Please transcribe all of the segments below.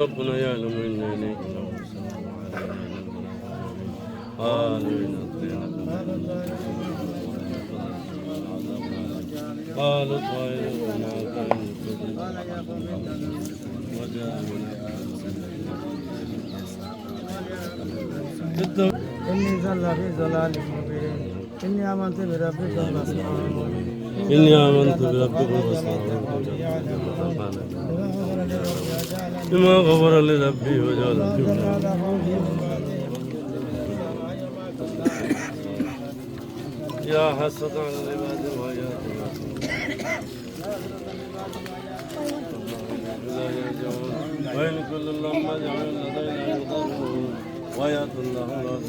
ربنا يعلم إنا إليك قالوا إن قالوا طائركم معكم إني زل في ضلال مبين إني آمنت بربكم فاسمعون إني آمنت بربكم فاسمعون بما غفر لي ربي وجعل في يا حسرة على العباد يرجعون وإن كل لما جعل لدينا يضرون ويأت الله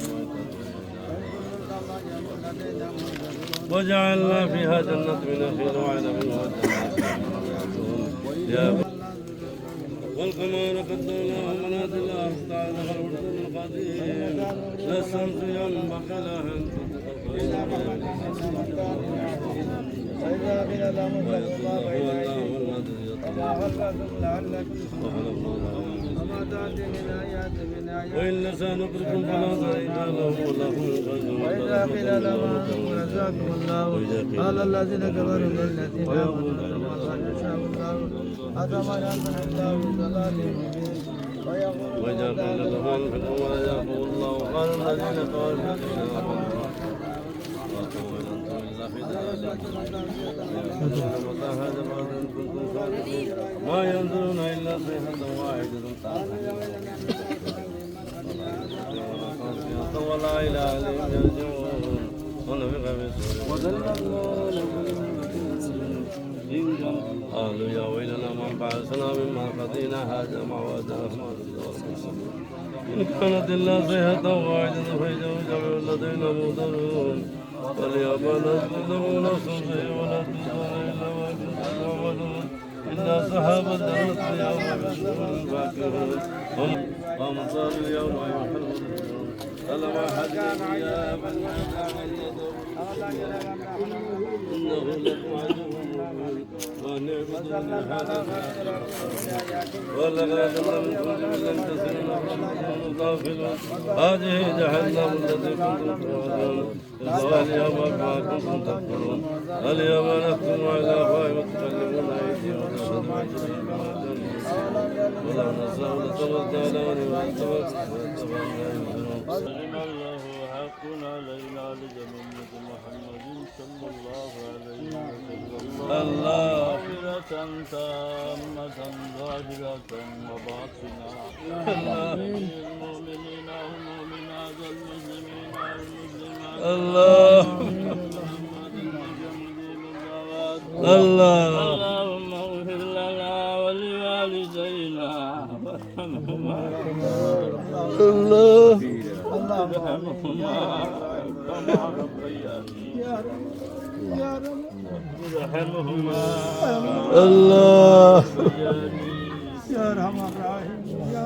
لا وجعلنا فيها جنة من نخيل وعنب يا والقمر قدرناه منازل أفتح لها الورد القديم لا الشمس ينبغي لها أن فإذا قيل لهم اتقوا الله وما خلفكم لعلكم وما تأتي من آيات من آيات وإن نسألكم فلا تعيد له له وإذا قيل لهم أنتم رزقكم الله قال الذين كفروا للذين آمنوا ما يشاء الله أتمنى من الله بضلال مبين ويقول وإذا قيل لهم انفقوا ما يأخذ الله قال الذين قالوا ما ينظرون الا صيحه واحدة ولا إله إلا قالوا يا ويلنا من بعثنا مما قضينا هذا ما وعد الرحمن ان كانت الا صيحه واحدة فاذا جميع لدينا مهتدون واليوم نسجده ونصلي ونسجد علينا ونسجد إنا صحاب الدرس يوم يسر الفاكهون هم صار اليوم يحرون ألم أحدكم يا من إنه لكم عدو وأن اعبدوني هذا ولقد ظلمتم بمن تسلم غافلون هذه جهنم التي كنتم توعدون اليوم بما كنتم اليوم نختم على أفواههم وتكلمنا أيديهم وتشهد أرجلهم بما كانوا ولو نشاء لتمتعناهم علم الله حق علينا لجنة محمد صلى الله عليه وسلم الله. مغفرة تامة ظاهرة وباطنة الله. للمؤمنين والمؤمنات والمسلمات الله. الله. اللهم اغفر لنا ولوالدينا وارحمهما الله. وارحمهما كما ربياني وارحمهما الله. يا أرحم الراحمين يا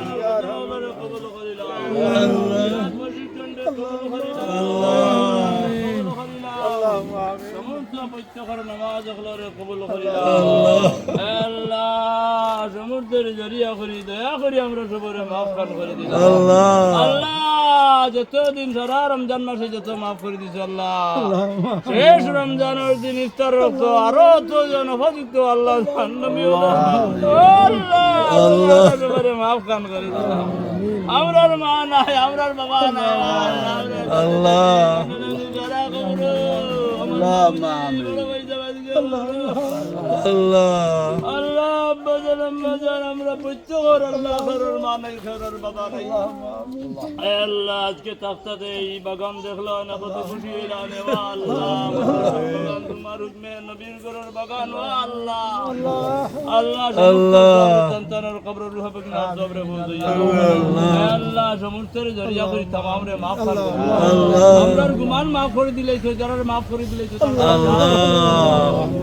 Allahu মাফ খান করে দিলাম। যতদিন সারা রমজান মাসে যত মাফ করে দিছ আল্লাহ। শেষ রমজানের দিন ইফতার রক্ত আরও তো জন উপযুক্ত আল্লাহ আমরার মা নাই আমরার বাবা নাই। আল্লাহ। আল্লাহ আমিন। আল্লাহ আব্বা জান জান আমরা প্রত্যেকের আল্লাহ খেরর মা নাই খেরর বাবা নাই। আল্লাহ। আজকে তাফতাতে এই বাগান দেখল না কত খুশি হইলাম আল্লাহ। বাগান তোমার হুকমে নবীর ঘরের বাগান ও আল্লাহ। আল্লাহ। সন্তানের কবর রুহ বগনা জবরে বুঝই আল্লাহ। সমস্তের জরিয়া করি তামাম রে মাফ কর আমরার গুমান মাফ করে দিলে তো যারা মাফ করে দিলে তো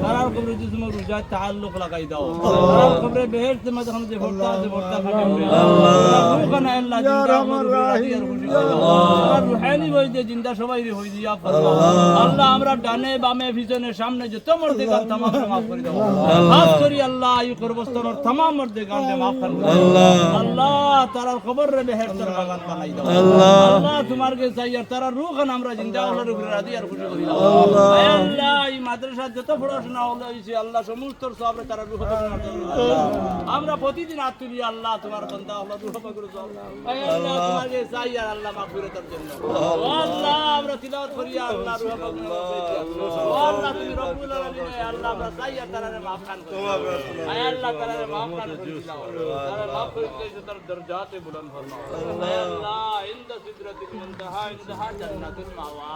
তারার কবরে যে তোমার রুজা তাআল্লুক লাগাই দাও। তারার কবরে বেহেশত মে যখন যে ভর্তা আছে ভর্তা খাবে। আল্লাহ রুহানা আল্লাহ। জিন্দা আমার রাহি আর খুশি। আর রুহানি হই যে জিন্দা সবাই রে হই দিয়া আল্লাহ। আমরা ডানে বামে পিছনে সামনে যত মর্দে গান তামাম মাফ করে দাও খাস করি আল্লাহ এই কর্মস্থানের তামাম মর্দে গান মাফ করে দাও আল্লাহ। তারার খবর রে বেহেশতের বাগান বানাই দাও আল্লাহ। তোমার কে চাইয়ার তারা রুহান আমরা জিন্দা আল্লাহর উপরে রাজি আর খুশি করি দাও আল্লাহ। এই মাদ্রাসা যত পড়াশোনা হলো আল্লাহ সমস্ত সব তারা রুহ আমরা প্রতিদিন হাত তুলি আল্লাহ তোমার বান্দা আল্লাহ আল্লাহ কে চাইয়ার আল্লাহ মাগফিরাতের জন্য। আল্লাহ। আমরা তিলাওয়াত করি আল্লাহ রুহ আল্লাহ তুমি রব্বুল আলামিন আল্লাহ আমরা চাইয়ার তারারে মাফ খান আয় আল্লাহ তারারে মাফ খান তারা মাফ করে দিলে তার দরজাতে বুলন্দ ফরমাও আল্লাহ। ইনদা সিদরাতিল মুনতাহা ইনদাহা জান্নাতুল মাওয়া।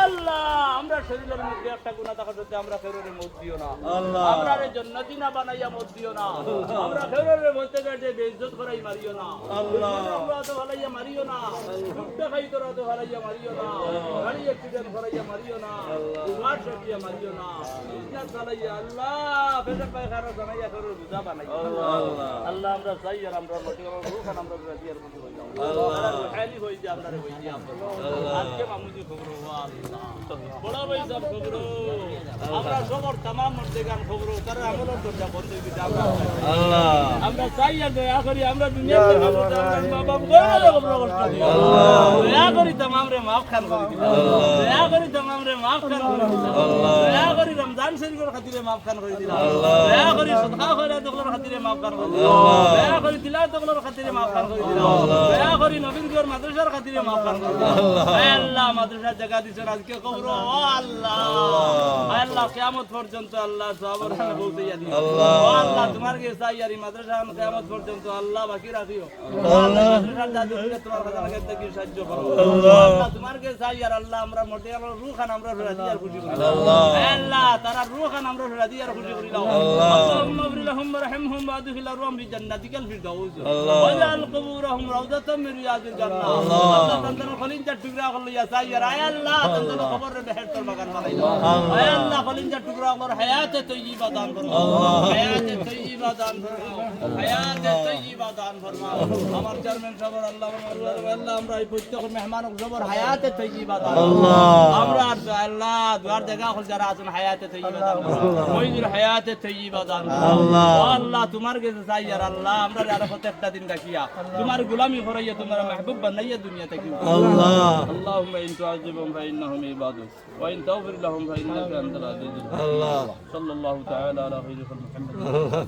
আল্লাহ। আমরা শরীরের মধ্যে একটা গুনাহ থাকা সত্ত্বেও আমরা ফেররের মত দিও না আমরা জান্নাতি না বানাইয়া মত দিও না। আমরা ফেররের মধ্যে গেটে বেইজ্জত করাই মারিও না। আল্লাহ। আমরা তো ভালাইয়া মারিও না। টুকটা খাই তোরা তো ভালাইয়া মারিও না। গাড়ি অ্যাক্সিডেন্ট করাইয়া মারিও না। দুবার সটিয়া মারিও না। ইসনাত চালাইয়া আল্লাহ ফেরর পায়খানা জানাইয়া ফেরর বুঝা বানাই আল্লাহ। আমরা চাই আর আমরা মতি আমরা আমরা রাজি আর মতি হই যাও আল্লাহ রুহানি হই যে আমরা রে হই যে আজকে মামুজি খবর হওয়া আল্লাহ। বড় ভাই সব খবর। আমরা সবর তামাম মধ্যে গান খবর। তারা আমলের দরজা বন্ধ গেছে আমরা আমরা চাই আর দয়া করি আমরা দুনিয়াতে বাবা দয়া করি তামাম রে মাফ খান করে দিও দয়া করি তামাম রে মাফ খান করে দিও দয়া করি রমজান শরীফের খাতিরে মাফ খান করে দিও দয়া করি সদকা করে দখলের খাতিরে মাফ খান করে দিও দয়া করি তিলাওয়াত দখলের খাতিরে মাফ খান করে দিও দয়া করি নবীন গর মাদ্রাসার খাতিরে মাফ খান করে দিও আল্লাহ। মাদ্রাসার জায়গা দিছেন আজকে কবর। ও আল্লাহ। আল্লাহ। কিয়ামত পর্যন্ত আল্লাহ সবর হালে পৌঁছাইয়া দিও ও আল্লাহ তোমার তোমার কে সাইয়ারি মাদ্রাসা কিয়ামত পর্যন্ত আল্লাহ বাকি রাখিও। আল্লাহ। তোমার কথা লাগে তাকে সাহায্য করো। আল্লাহ। তোমার কে সাইয়ার আল্লাহ আমরা মরতে আমরা রুহান আমরা রাজি আর খুশি করি আল্লাহ। আল্লাহ তারা রুহান আমরা রাজি আর খুশি করি আল্লাহ। আল্লাহুম্মা ফিরহম রহমহুম ওয়াদখিল আরওয়াম লি জান্নাতিকাল ফিরদাউস। ওয়াজআল কুবুরহুম রাউদাতাম মিন রিয়াদিল জান্নাহ। আল্লাহ। তন্দর খলিনজার টুকরা হল ইয়া সাইয়ার আয় আল্লাহ তন্দর খবর রে বেহেশতর বাগান বানাই দাও। আয় আল্লাহ খলিনজার টুকরা হল হায়াতে তাইয়্যিবা দান করো আল্লাহ। হায়াতে তাইয়্যিবা طيبة دان فرما حياة طيبة دان فرما আমার চেয়ারম্যান সাহেব আল্লাহ আল্লাহ আমরা এই প্রত্যেক মেহমান সবর হায়াতে তৈয়বা দান আমরা আর আল্লাহ দুয়ার জায়গা হল যারা আছেন হায়াতে তৈয়বা দান ওইদের হায়াতে তৈয়বা দান আল্লাহ আল্লাহ তোমার কাছে চাই আর আল্লাহ আমরা আর প্রত্যেকটা দিন রাখিয়া তোমার গোলামি করাইয়া তোমার মাহবুব বানাইয়া দুনিয়া থেকে আল্লাহ اللهم ان تعذبهم فانهم عبادك وان تغفر لهم فانك انت العزيز الله صلى الله تعالى على خير خلق محمد